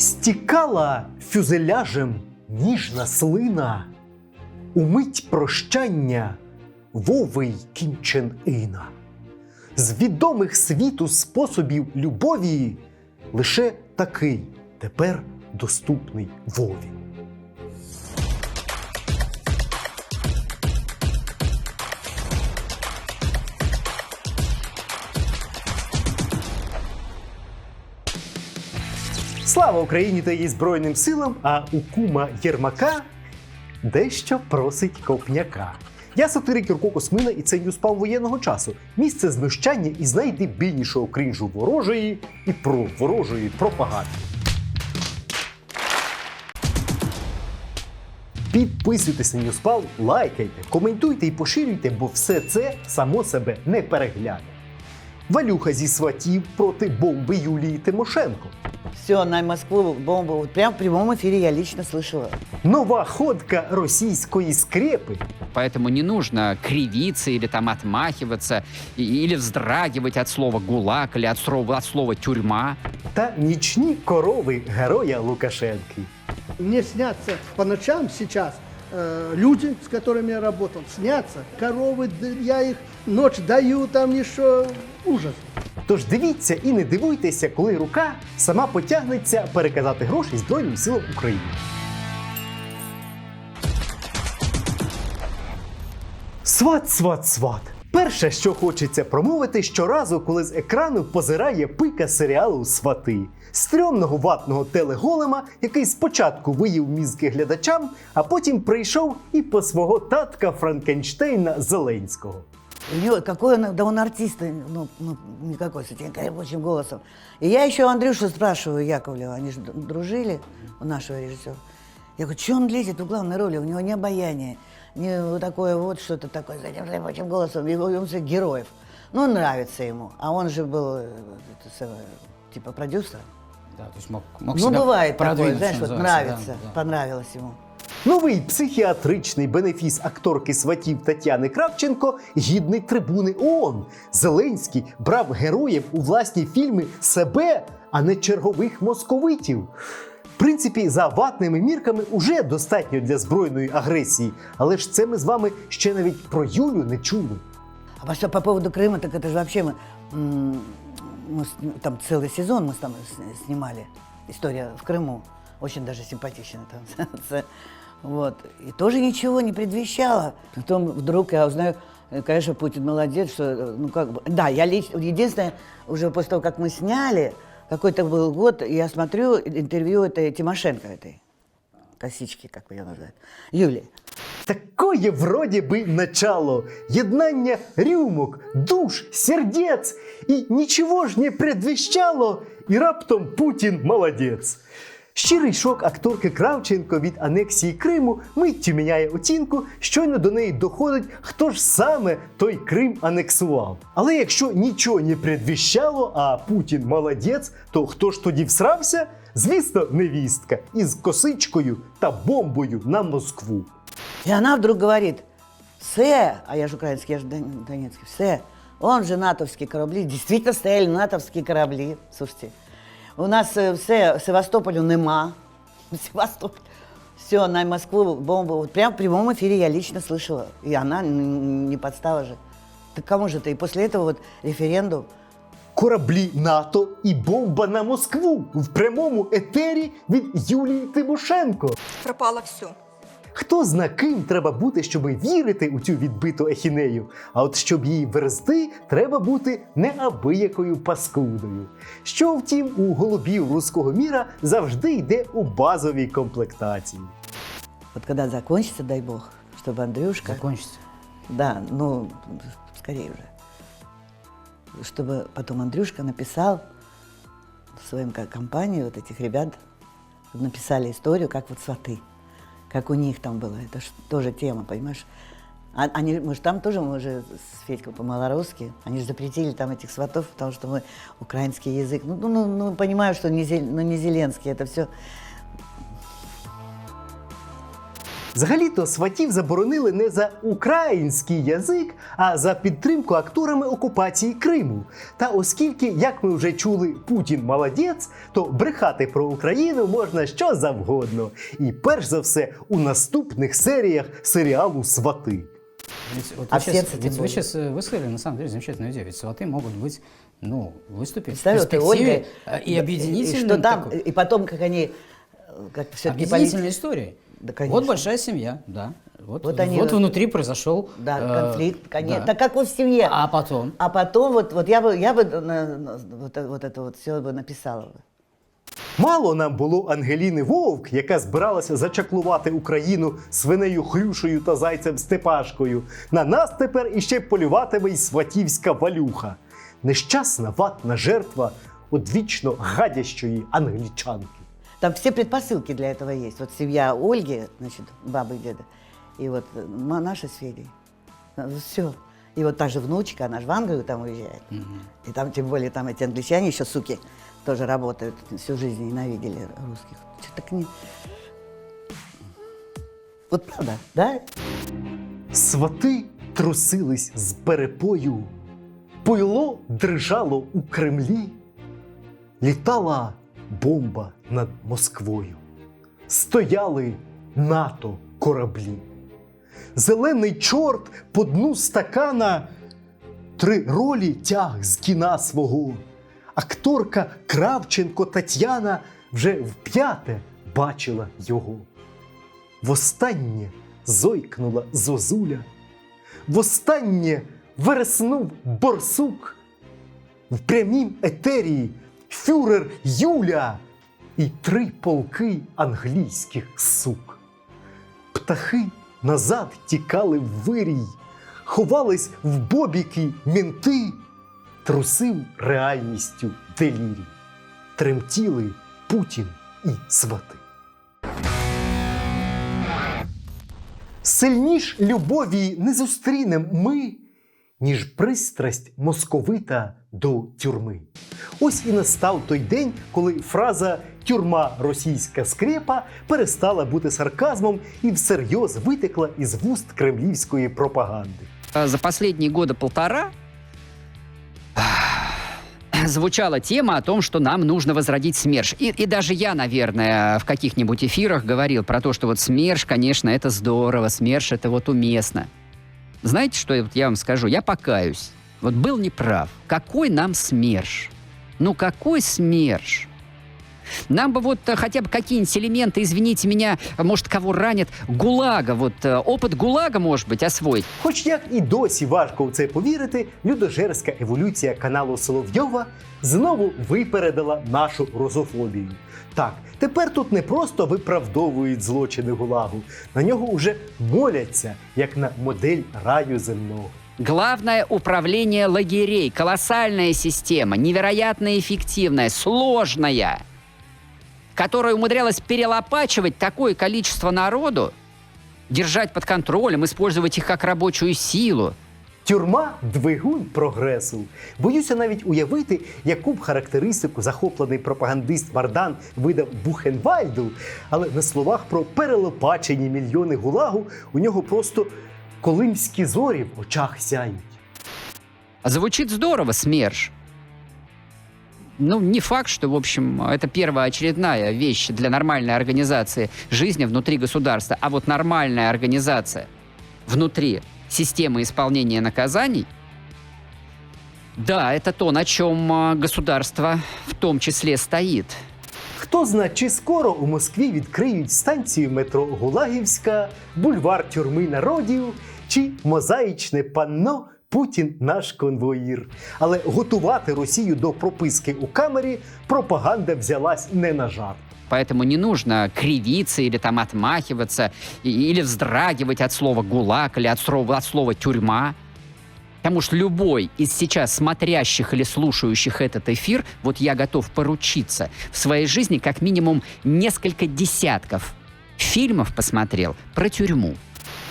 Стікала фюзеляжем ніжна слина, умить прощання Вови й Кім Іна. З відомих світу способів любові лише такий тепер доступний Вові. Слава Україні та її Збройним силам! А у кума Єрмака дещо просить копняка. Я сатирик Юрко Космина і це Ньюспам воєнного часу. Місце знущання і найдебільнішого крінжу ворожої і про ворожої пропаганди. Підписуйтесь на Ньюспал, лайкайте, коментуйте і поширюйте, бо все це само себе не перегляне. Валюха зі сватів проти бомби Юлії Тимошенко. Все, на Москву бомбу. Вот прям в прямом эфире я лично слышала. Нова ходка російської скрепи. Поэтому не нужно кривиться или там отмахиваться, и- или вздрагивать от слова «гулаг» или от слова, от слова «тюрьма». та нічні корови героя Лукашенки. Мне снятся по ночам сейчас э, люди, с которыми я работал, снятся. Коровы, д- я их ночь даю, там еще ужас. Тож дивіться і не дивуйтеся, коли рука сама потягнеться переказати гроші Збройним силам України. Сват, сват, сват. Перше, що хочеться промовити щоразу, коли з екрану позирає пика серіалу Свати. Стрьомного ватного телеголема, який спочатку виїв мізки глядачам, а потім прийшов і по свого татка Франкенштейна Зеленського. У него какой он, да он артист, ну, ну никакой, с этим рабочим голосом. И я еще Андрюшу спрашиваю Яковлева, они же дружили у нашего режиссера. Я говорю, что он лезет в главной роли, у него не обаяние, не вот такое вот что-то такое с этим рабочим голосом, его он всех героев. Ну, нравится ему. А он же был, э, это типа продюсер. Да, то есть мог, мог ну, себя бывает такое, знаешь, вот нравится, да, да. понравилось ему. Новий психіатричний бенефіс акторки сватів Тетяни Кравченко гідний трибуни ООН. Зеленський брав героїв у власні фільми себе, а не чергових московитів. В принципі, за ватними мірками уже достатньо для збройної агресії, але ж це ми з вами ще навіть про Юлю не чули. А по, что по поводу Крыма, так это же вообще мы, м, мы с- там целый сезон мы там с- снимали. История в Крыму. Очень даже симпатично там. Це- Вот. И тоже ничего не предвещало. Потом вдруг я узнаю, э, конечно, Путин молодец, что, э, ну как бы, да, я лично, единственное, уже после того, как мы сняли, какой-то был год, я смотрю интервью этой Тимошенко этой, косички, как ее называют, Юлии. Такое вроді би начало. Єднання рюмок, душ, сердець. І нічого ж не предвіщало, і раптом Путін молодець. Щирий шок акторки Кравченко від анексії Криму миттю міняє оцінку, щойно до неї доходить, хто ж саме той Крим анексував. Але якщо нічого не предвіщало, а Путін молодець, то хто ж тоді всрався? Звісно, невістка із косичкою та бомбою на Москву. И она вдруг говорит, все, а я же украинский, я же дон- донецкий, все, он же натовские корабли, действительно стояли натовские корабли, слушайте. У нас э, все, Севастополю нема, Севастополь, все, на Москву бомбу, вот прям в прямом эфире я лично слышала, и она н- не подстава же. Так кому же ты? И после этого вот референдум, Кораблі НАТО і бомба на Москву в прямому етері від Юлії Тимошенко. пропало все. Хто зна ким треба бути, щоб вірити у цю відбиту ехінею? А от щоб її верзти, треба бути неабиякою паскудою. Що, втім, у голубів руського міра завжди йде у базовій комплектації. вот когда закончится, дай бог, чтобы Андрюшка... Закончится. Да, ну, скорее уже. Чтобы потом Андрюшка написал своим ко- компании вот этих ребят, написали историю, как вот сваты, как у них там было. Это ж тоже тема, понимаешь? А- Они, мы же там тоже, мы же с Федькой по-малорусски, они же запретили там этих сватов, потому что мы украинский язык. Ну, ну, ну, ну понимаю, что не, Зел- ну, не Зеленский, это все Взагалі-то сватів заборонили не за український язик, а за підтримку акторами окупації Криму. Та оскільки, як ми вже чули, Путін молодець, то брехати про Україну можна що завгодно. І перш за все у наступних серіях серіалу Свати. Ведь, вот А вы в щас- сердце ведь тем вы более. сейчас высказали, на самом деле, замечательную идею. Ведь сваты могут быть, ну, выступить в Представь, вот и Ольга, перспективе э, и да, объединительным. и что там, такой- и потом, как они, э, как все-таки объединительной историей. Да, конечно. вот большая семья, да. Вот, Вот вот, они вот- внутри произошел Да, э, конфликт, конечно. да. Так как в семье. А потом? А потом вот, вот я бы, я бы на- на- вот, это- вот это вот все бы написала бы. Мало нам було Ангеліни Вовк, яка збиралася зачаклувати Україну свинею Хрюшею та зайцем Степашкою. На нас тепер іще полюватиме й сватівська валюха. Нещасна ватна жертва одвічно гадящої англічанки. Там все предпосылки для этого есть. Вот семья Ольги, значит, бабы и деда, и вот э, ма- наша с Федей. Все. И вот та же внучка, она же в Англию там уезжает. И там, тем более, там эти англичане еще, суки, тоже работают. Всю жизнь ненавидели русских. Что так не... Вот правда, да? Свати трусились з перепою, пойло дрижало у Кремлі, літала бомба над Москвою, стояли НАТО кораблі. Зелений чорт по дну стакана три ролі тяг з кіна свого. Акторка Кравченко Тетяна вже вп'яте бачила його. Востаннє зойкнула зозуля, востаннє вереснув борсук. В прямім етерії фюрер Юля і три полки англійських сук. Птахи назад тікали в вирій, ховались в бобіки мінти, трусив реальністю делірій. Тремтіли Путін і свати. Сильніш любові не зустрінем ми, ніж пристрасть московита до тюрми. Ось і настав той день, коли фраза тюрма російська скрепа перестала бути сарказмом і всерйоз витекла із вуст кремлівської пропаганди. А За последние года полтора звучала тема о том, что нам нужно возродить СМЕРШ. И, и даже я, наверное, в каких-нибудь эфирах говорил про то, что вот СМЕРШ, конечно, это здорово, СМЕРШ это вот уместно. Знаете, что я- вот я вам скажу? Я покаюсь. Вот был неправ. Какой нам СМЕРШ? Ну какой СМЕРШ? Нам бы вот э, хотя бы какие-нибудь элементы, извините меня, может, кого ранят, ГУЛАГа, вот э, опыт ГУЛАГа, может быть, освоить. Хоч як і досі важко у це повірити, людожерська еволюція каналу Соловйова знову випередила нашу русофобію. Так, тепер тут не просто виправдовують злочини ГУЛАГу, на нього уже моляться, як на модель раю земного. Главное управление лагерей. Колоссальная система, невероятно эффективная, сложная, которая умудрялась перелопачивать такое количество народу, держать под контролем, использовать их как рабочую силу. Тюрма двигун прогресу. Боюся навіть уявити, яку б характеристику захоплений пропагандист Вардан видав Бухенвальду, але на словах про перелопачені мільйони гулагу у нього просто колимські зорі в очах сяють. А Звучит здорово, СМЕРШ Ну, не факт, что, в общем, это первоочередная вещь для нормальной организации жизни внутри государства. А вот нормальная организация внутри системы исполнения наказаний, да, это то, на чем а, государство в том числе стоит. Хто зна, чи скоро у Москві відкриють станцію метро Гулагівська, бульвар тюрми народів чи мозаїчне панно Путін наш конвоїр. Але готувати Росію до прописки у камері пропаганда взялась не на жарт. Поэтому не нужно кривиться или там отмахиваться, и- или вздрагивать от слова «гулаг» или от слова, от слова «тюрьма». Потому что любой из сейчас смотрящих или слушающих этот эфир, вот я готов поручиться, в своей жизни как минимум несколько десятков фильмов посмотрел про тюрьму.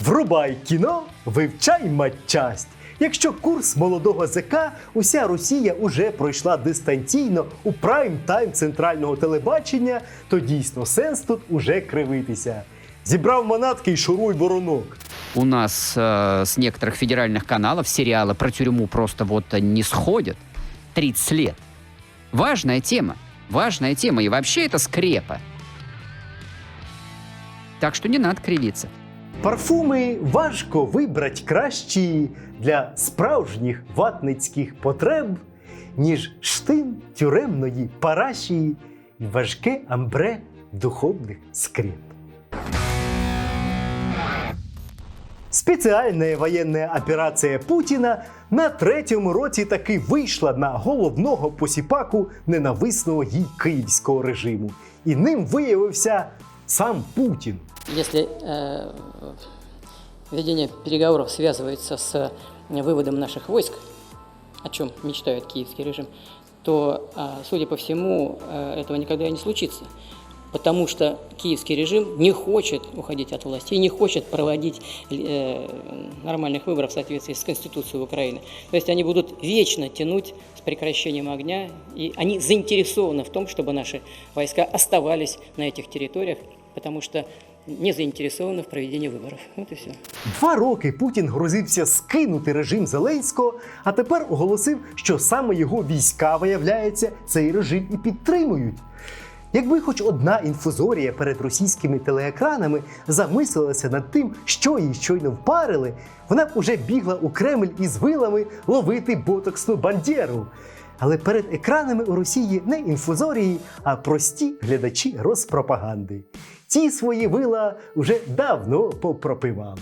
Врубай кіно, вивчай матчасть. Якщо курс молодого ЗК, уся Росія уже пройшла дистанційно у прайм-тайм центрального телебачення, то дійсно сенс тут уже кривитися. Зібрав манатки і шуруй воронок. У нас э, с некоторых федеральных каналов сериалы про тюрьму просто вот э, не сходят. 30 лет. Важная тема. Важная тема. И вообще это скрепа. Так что не надо кривиться. Парфуми важко вибрати кращі для справжніх ватницьких потреб, ніж штин тюремної параші і важке амбре духовних скреп. Спеціальна воєнна операція Путіна на третьому році таки вийшла на головного посіпаку ненависного їй київського режиму. І ним виявився сам Путін. Если э, ведение переговоров связывается с выводом наших войск, о чем мечтает киевский режим, то, а, судя по всему, э, этого никогда и не случится. Потому что киевский режим не хочет уходить от власти и не хочет проводить э, нормальных выборов в соответствии с Конституцией Украины. То есть они будут вечно тянуть с прекращением огня, и они заинтересованы в том, чтобы наши войска оставались на этих территориях, потому что не заинтересованы в проведении выборов. Вот и все. Два роки Путін грозився скинути режим Зеленського, а тепер оголосив, що саме його війська, виявляється, цей режим і підтримують. Якби хоч одна інфузорія перед російськими телеекранами замислилася над тим, що їй щойно впарили, вона б уже бігла у Кремль із вилами ловити ботоксну бандеру. Але перед екранами у Росії не інфузорії, а прості глядачі розпропаганди. Ті свої вила вже давно попропивали.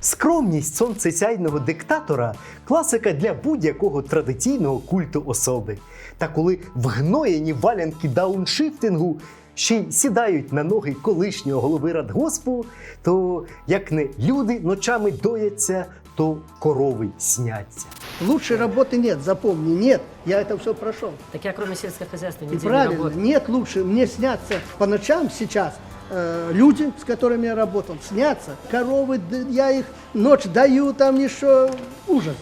Скромність сонцесяйного диктатора класика для будь-якого традиційного культу особи. Та коли вгноєні валянки дауншифтингу ще й сідають на ноги колишнього голови радгоспу, то як не люди ночами дояться, то корови сняться. Лучшей работы нет, запомни, нет. Я это все прошел. Так я кроме сельского хозяйства И нигде не правильно, работаю. нет лучше. Мне снятся по ночам сейчас э, люди, с которыми я работал, снятся. Коровы, д- я их ночь даю, там еще ужас.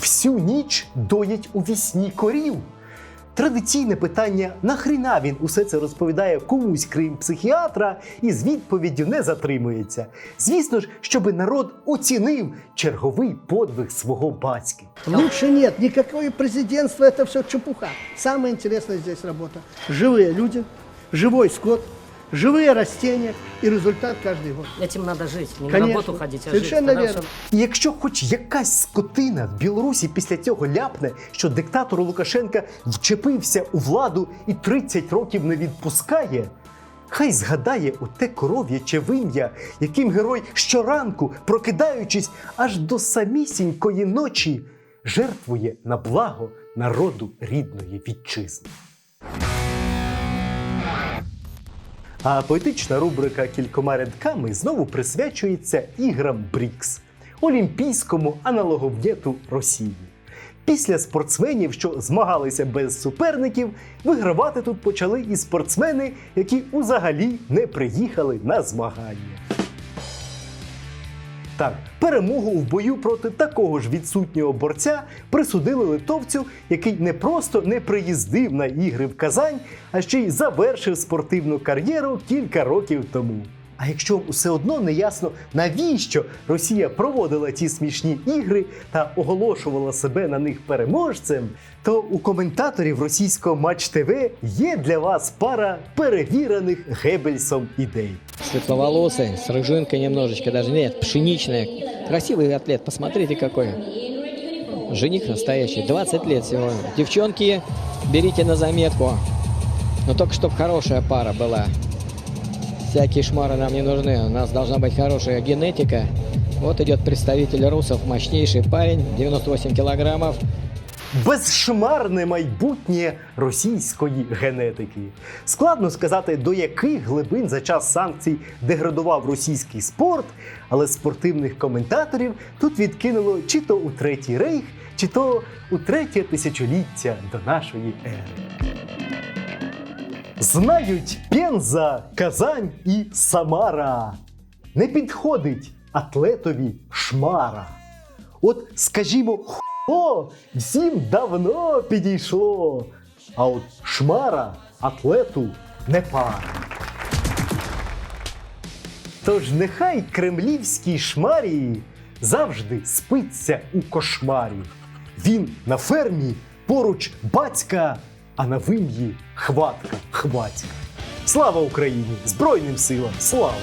Всю ніч доять у вісні корів. Традиційне питання: нахріна він усе це розповідає комусь, крім психіатра, і з відповіддю не затримується. Звісно ж, щоби народ оцінив черговий подвиг свого батьки. Лучше нет. Никакое президентство, это все чепуха. Самое интересное здесь работа. Живые люди, живой скот, живые растения и результат каждый год. Этим надо жить. Не на Конечно. работу ходить, а Совершенно жить. Тогда верно. всё І якщо хоч якась скотина в Білорусі після цього ляпне, що диктатор Лукашенка вчепився у владу і 30 років не відпускає, хай згадає оте коров'яче вим'я, яким герой щоранку, прокидаючись аж до самісінької ночі, жертвує на благо народу рідної вітчизни. А поетична рубрика кількома рядками знову присвячується іграм БРІКС олімпійському аналоговнєту Росії. Після спортсменів, що змагалися без суперників, вигравати тут почали і спортсмени, які узагалі не приїхали на змагання. Так, перемогу в бою проти такого ж відсутнього борця присудили литовцю, який не просто не приїздив на ігри в Казань, а ще й завершив спортивну кар'єру кілька років тому. А якщо вам усе одно не ясно, навіщо Росія проводила ці смішні ігри та оголошувала себе на них переможцем, то у коментаторів російського матч ТВ є для вас пара перевірених Геббельсом ідей. Светловолосый, с рыжинкой немножечко, даже нет, пшеничная. Красивый атлет, посмотрите какой. Жених настоящий, 20 лет всего. Девчонки, берите на заметку. Но только чтобы хорошая пара была. Всякие шмары нам не нужны. У нас должна быть хорошая генетика. Вот идет представитель русов, мощнейший парень, 98 килограммов. Безшмарне майбутнє російської генетики. Складно сказати, до яких глибин за час санкцій деградував російський спорт, але спортивних коментаторів тут відкинуло чи то у третій рейх, чи то у третє тисячоліття до нашої ери. Знають Пенза, Казань і Самара. Не підходить атлетові шмара. От, скажімо, хо всім давно підійшло. А от шмара атлету не пара. Тож нехай кремлівській шмарії завжди спиться у кошмарі. Він на фермі поруч батька, а на вим'ї хватка хватька. Слава Україні! Збройним силам! Слава!